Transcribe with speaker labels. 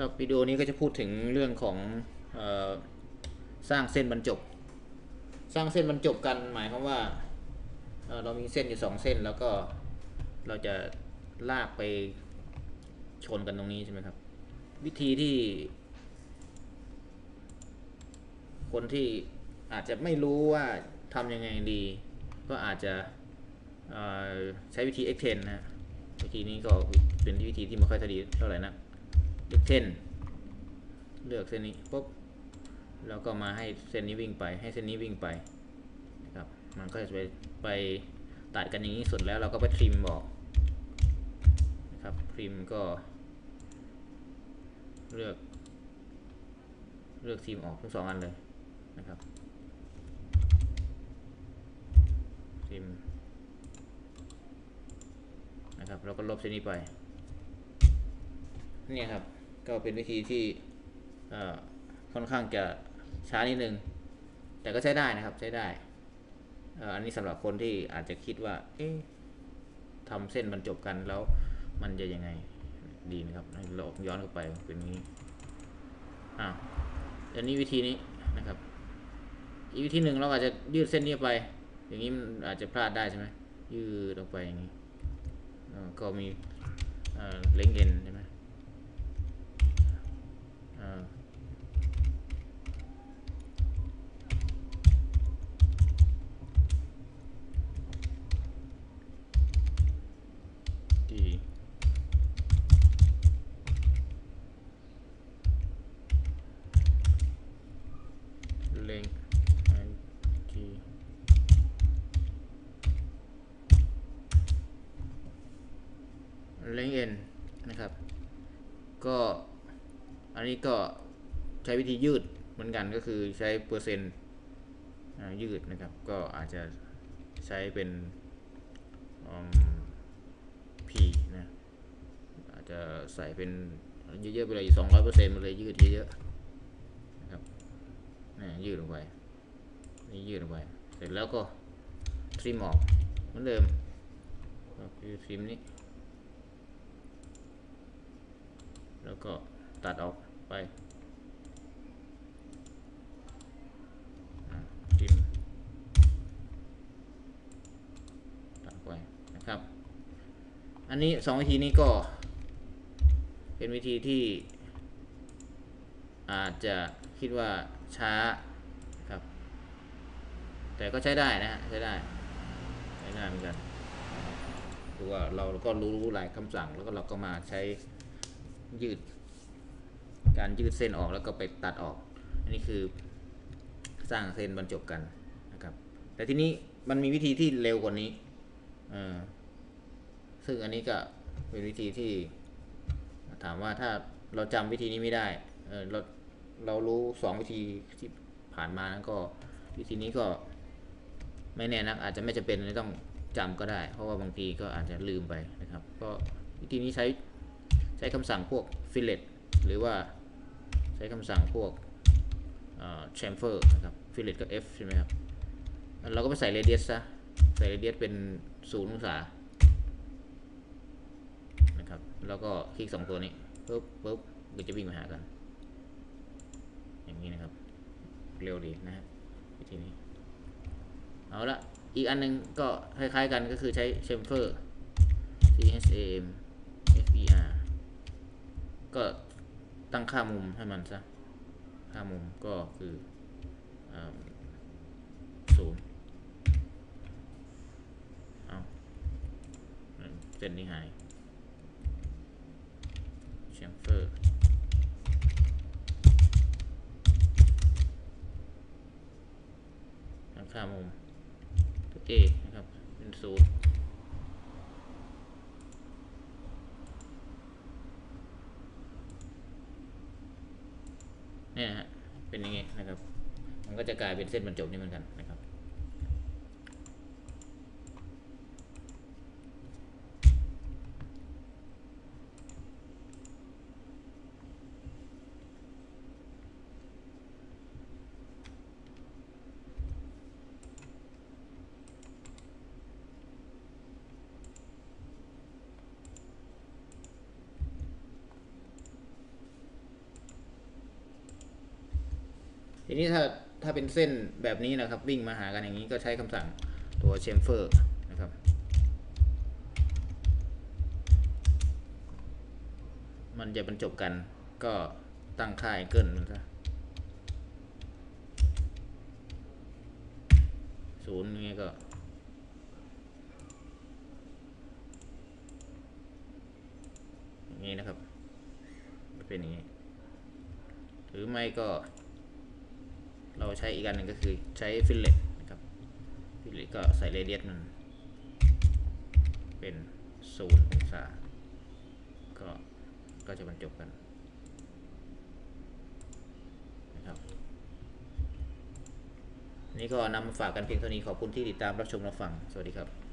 Speaker 1: ก็วิดีโอนี้ก็จะพูดถึงเรื่องของออสร้างเส้นบรรจบ สร้างเส้นบรรจบกันหมายความว่าเเรามีเส้นอยู่สองเส้นแล้วก็เราจะลากไปชนกันตรงนี้ใช่ไหมครับ วิธีที่ คนที่อาจจะไม่รู้ว่าทำยังไงดี ก็อาจจะใช้วิธี extend นะฮะวิธีนี้ก็เป็นวิธีที่ไม่ค่อยดีเท่าไหร่นะ extend เลือกเส้นนี้ปุ๊บแล้วก็มาให้เส้นนี้วิ่งไป ให้เส้นนี้วิ่งไปนะครับมันก็จะไปไปตัดกันอย่างนี้สุดแล้วเราก็ไปทริมบอกนะครับทริมก็ เลือก เลือกทีมออกทั้งสองอันเลยนะครับทีมนะครับเราก็ลบเส้นนี้ไปนี่ครับ ก็เป็นวิธีที่ค่อนข้างจะช้านิดนึง แต่ก็ใช้ได้นะครับใช้ได้ อันนี้สำหรับคนที่อาจจะคิดว่า เอ๊ะทำเส้นบรรจบกันแล้วมันจะยังไงดีนะครับเราย้อนกลับไปเป็นนี้อ่าอันนี้วิธีนี้นะครับ อีกวิธีหนึ่งเราอาจจะยืดเส้นนี้ไป อย่างนี้มันอาจจะพลาดได้ใช่ไหมยืดออกไปอย่างนี้ก็มีเอ่อเล็งเอ็นใช่ไหมเอ่อดีเล็งไอทีเล็งเอ็ นนะครับ ก็อันนี้ก็ใช้วิธียืดเหมือนกันก็คือใช้เปอร์เซ็นต์ยืดนะครับ ก็อาจจะใช้เป็นอืม P นะอาจจะใส่เป็นเยอะๆไปเลยสองร้อยเปอร์เซ็นต์มาเลยยืดเยอะๆนะครับนี่ยืดลงไปนี่ยืดลงไป เสร็จแล้วก็ทริมออกเหมือนเดิมก็คือทริมนี้ แล้วก็ตัดออกไปอะทริมตัดไปนะครับ อันนี้สองวิธีนี้ก็ เป็นวิธีที่ อาจจะคิดว่าช้าครับ แต่ก็ใช้ได้นะฮะใช้ได้ใช้ได้เหมือนกันคือว่าเราก็รู้รู้หลายคำสั่งแล้วก็เราก็มาใช้ ยืด การยืดเส้นออกแล้วก็ไปตัดออก อันนี้คือสร้างเส้นบรรจบกันนะครับ แต่ทีนี้มันมีวิธีที่เร็วกว่านี้ซึ่งอันนี้ก็เป็นวิธีที่ถามว่าถ้าเราจำวิธีนี้ไม่ได้เเราเรารู้สองวิธีที่ผ่านมานั้นก็วิธีนี้ก็ไม่แน่นักอาจจะไม่จำเป็นไม่ต้องจำก็ได้ เพราะว่าบางทีก็อาจจะลืมไปนะครับ ก็วิธีนี้ใช้ ใช้คำสั่งพวก fillet หรือว่าใช้คำสั่งพวก chamfer นะครับ fillet ก็ F ใช่ไหมครับ เราก็ไปใส่ radius ซะ ใส่ radius เป็นศูนย์องศา นะครับ แล้วก็คลิกสองตัวนี้ปุ๊บปุ๊บก็จะวิ่งมาหากัน อย่างนี้นะครับ เร็วดีนะครับวิธีนี้ เอาละอีกอันหนึงก็คล้ายๆกันก็คือใช้ chamfer c h a m f e r ก็ตั้งค่ามุมให้มันซะ ค่ามุมก็คือศูนย์เอาเส้นนี้หายแชมเฟอร์ตั้งค่ามุมตัว A นะครับ เป็นศูนย์ เนี่ยฮะเป็นอย่างงี้นะครับ มันก็จะกลายเป็นเส้นบรรจบนี่เหมือนกันนะครับ ทีนี้ถ้าถ้าเป็นเส้นแบบนี้นะครับ วิ่งมาหากันอย่างนี้ก็ใช้คำสั่งตัวเชมเฟอร์นะครับมันจะบรรจบกันก็ตั้งค่าแองเกิลมันซะศูนย์อย่างเงี้ก็อย่างนี้นะครับ เป็นอย่างนี้ หรือไม่ก็ ใช้อีกอันหนึ่งก็คือใช้ฟิลเลตนะครับ ฟิลเลตก็ใส่เรเดียสมันเป็นศูนย์องศาก็ก็จะบรรจบกันนะครับนี่ก็นำมาฝากกันเพียงเท่านี้ขอบคุณที่ติดตามรับชมรับฟัง สวัสดีครับ